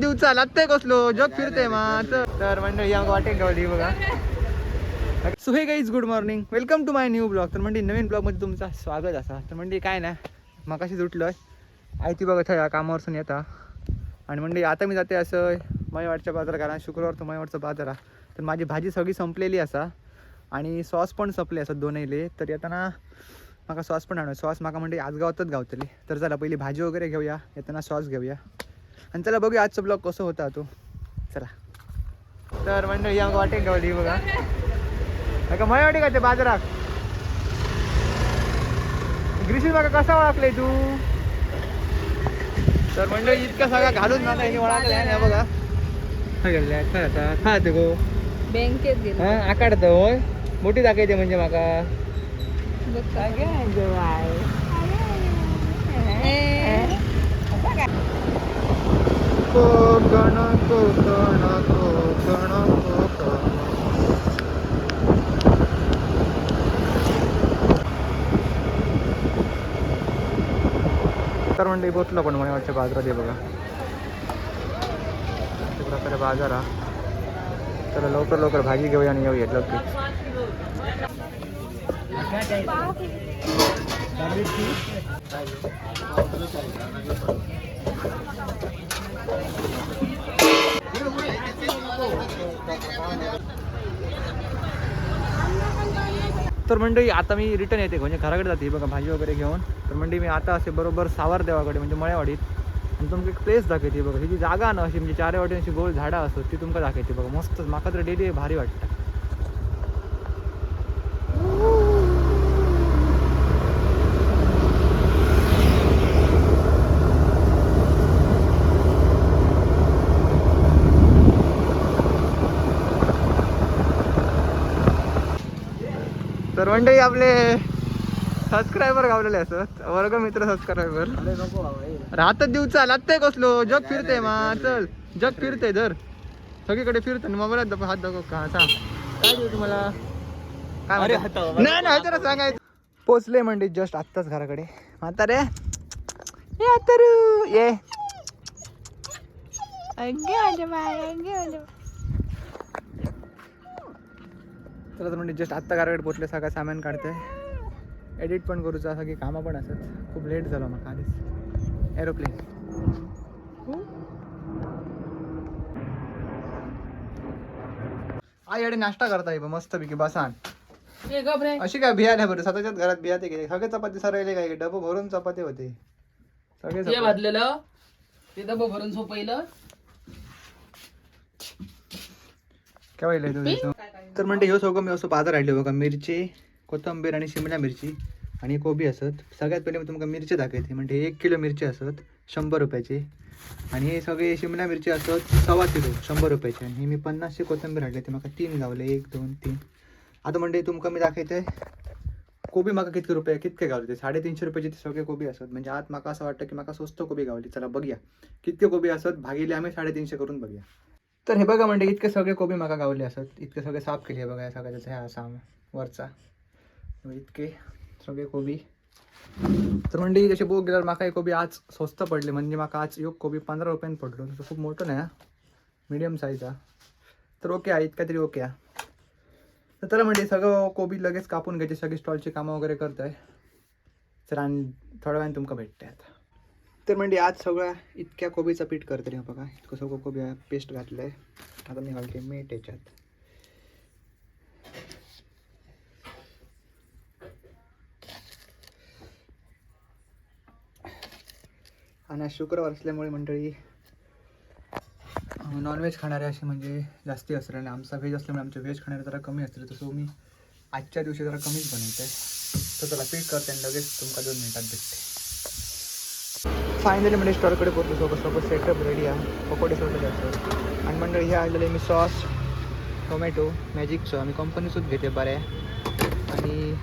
दिवचा लागते कसलो? जग फिरते मा तर मंडळी या वाटेक गावली बघा. So hey guys good morning welcome to my new blog तर म्हणजे नवीन ब्लॉगमध्ये तुमचं स्वागत असा. तर म्हणजे काय ना मगाशी सुटलोय आहे ती बघत या कामावरसून येता. आणि म्हणजे आता मी जाते असं मयवाडच्या बाजारात कारण शुक्रवार तो मयवाडचा बाजार हा. तर माझी भाजी सगळी संपलेली असा. आणि सॉस पण संपले असत दोनहीले. तर येताना म्हाका सॉस पण आणू सॉस म्हाका म्हणजे आजगावातच गावतली. तर चला पहिली भाजी वगैरे घेऊया. येताना सॉस घेऊया. आणि चला बघूया आजचा ब्लॉग कसं होता तो. चला. तर मंडळी या वाटेक गावली बघा का मय वाटे का ते बाजारात? ग्रीष्मी बघा कसा ओळखले तू? तर मंडळी इतकं सगळं घालून हे ना बघा. खा खात गो. बँकेत हा आकाडत होय. मोठी दाखवते म्हणजे माका. गणको गणको गणको गणको तर म्हणजे पोचलो पण वाटतं बाजारात आहे बघा. अशा प्रकारे बाजार. हा तर लवकर लवकर भाजी घेऊया आणि येऊया लवकर. तर मंडळी आता मी रिटर्न येते. म्हणजे घराकडे जाते. बघा भाजी वगैरे घेऊन. तर मंडळी मी आता असे बरोबर सावर देवाकडे म्हणजे मळ्यावाडीत. आणि तुमका एक प्लेस दाखवते. बघा ही जी जागा ना अशी म्हणजे चारे वाटेन अशी गोल झाडं असतात ती तुमका दाखवते. बघा मस्त माका तर डेली भारी वाटतं. मंडळी आपले सबस्क्रायबर गावलेले असत. वर्ग मित्र सबस्क्रायबर राहतच दिवचा लागतंय कसलो. जग फिरते मा. चल जग फिरते जर सगळीकडे फिरते मोबाईलात हात दाखव. का सांग. काय देऊ तुम्हाला? काय. नाही नाही जरा सांगायचं. पोचले म्हणजे जस्ट आत्ताच घराकडे. म्हातारे. ये म्हातारू. ये. चला तर म्हणजे जस्ट आत्ता घराकडे पोचले सगळं सामान काढतंय. एडिट पण करूचं असं की कामं पण असत खूप लेट झालं मग आधीच. एरोप्लेन आई अडे नाश्ता करताय बा मस्त पैकी बसान अशी काय बिया नाही बरं स्वतःच्याच घरात बिया ते गेले. सगळे चपाती सरवले काय? डबं भरून चपाती होते. सगळे. भाजलेलं. ते डबं भरून झोपईलं केव्हा येईल हे तू? तर म्हणते ह्यो सगळं मी असं बाजार हाडले बघा मिरची कोथंबीर आणि शिमला मिरची आणि कोबी असत. सगळ्यात पहिले मी तुमका मिरची दाखवते. म्हणजे एक किलो मिरची असत शंभर रुपयाची. आणि हे सगळे शिमला मिरची असत सव्वा किलो शंभर रुपयाची. आणि हे मी पन्नासशे कोथंबीर हाडले ते म्हाका तीन गावले एक दोन तीन. आता म्हणजे तुमका मी दाखवते कोबी म्हाका कितके रुपये कितके गावले ते? साडेतीनशे रुपयाचे ते सगळे कोबी असत. म्हणजे आज म्हाका असं वाटतं की म्हाका स्वस्त कोबी गावली. चला बघूया. कितके कोबी असत? भागिले आम्ही साडेतीनशे करून बघूया. तर हे बघा म्हणजे इतके सगळे कोबी म्हाका गावले असत. इतके सगळे साफ केले बघा या सगळ्याचा ह्या साम वरचा. म्हणजे इतके सगळे कोबी. तर म्हणजे जसे बघ गेल्यावर म्हाका हे कोबी आज स्वस्त पडले. म्हणजे म्हाका आज एक कोबी पंधरा रुपयान पडलो. तसं खूप मोठं नाही मिडियम साईज हा. तर ओके आहे इतका तरी ओके आहे तर त्याला म्हणजे सगळं कोबी लगेच कापून घ्यायचे. सगळी स्टॉलची कामं वगैरे करत आहे तर आणि थोड्या वेळाने तुमका भेटते आता. तर म्हणजे आज सगळा इतक्या कोबीचा पीठ करते रे बघा. इतकं सगळं कोबी पेस्ट घातलंय. आता मी घालते मीठ याच्यात. आणि आज शुक्रवार असल्यामुळे मंडळी नॉनव्हेज खाणारे असे म्हणजे जास्ती असले आणि आमचा व्हेज असल्यामुळे आमचे व्हेज खाणारे जरा कमी असतील. तसं मी आजच्या दिवशी जरा कमीच बनवते. तर त्याला पीठ करते आणि लगेच तुमका दोन मिनिटात भेटते. फायनली म्हणजे स्टॉलकडे पोहोचलो. सोबत सोबत सेटअप रेडी आहे. पकोडे सोडलेले असतात आणि मंडळी हे आलेले मी सॉस टोमॅटो मॅजिकचो आम्ही कंपनीचंच घेते बऱ्या. आणि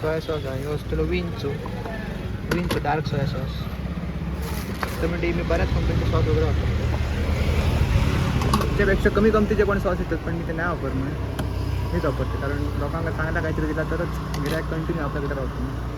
सोया सॉस आहे. हो असतो विंचो विंचो डार्क सोया सॉस तर म्हणजे मी बऱ्याच कंपनीचे सॉस वगैरे वापरतो. त्यापेक्षा कमी कमतीचे पण सॉस येतात पण मी ते नाही वापरणार. हेच वापरते. कारण लोकांना चांगला काहीतरी दिला तरच गिरायक कंटिन्यू आपल्याकडे राहतो.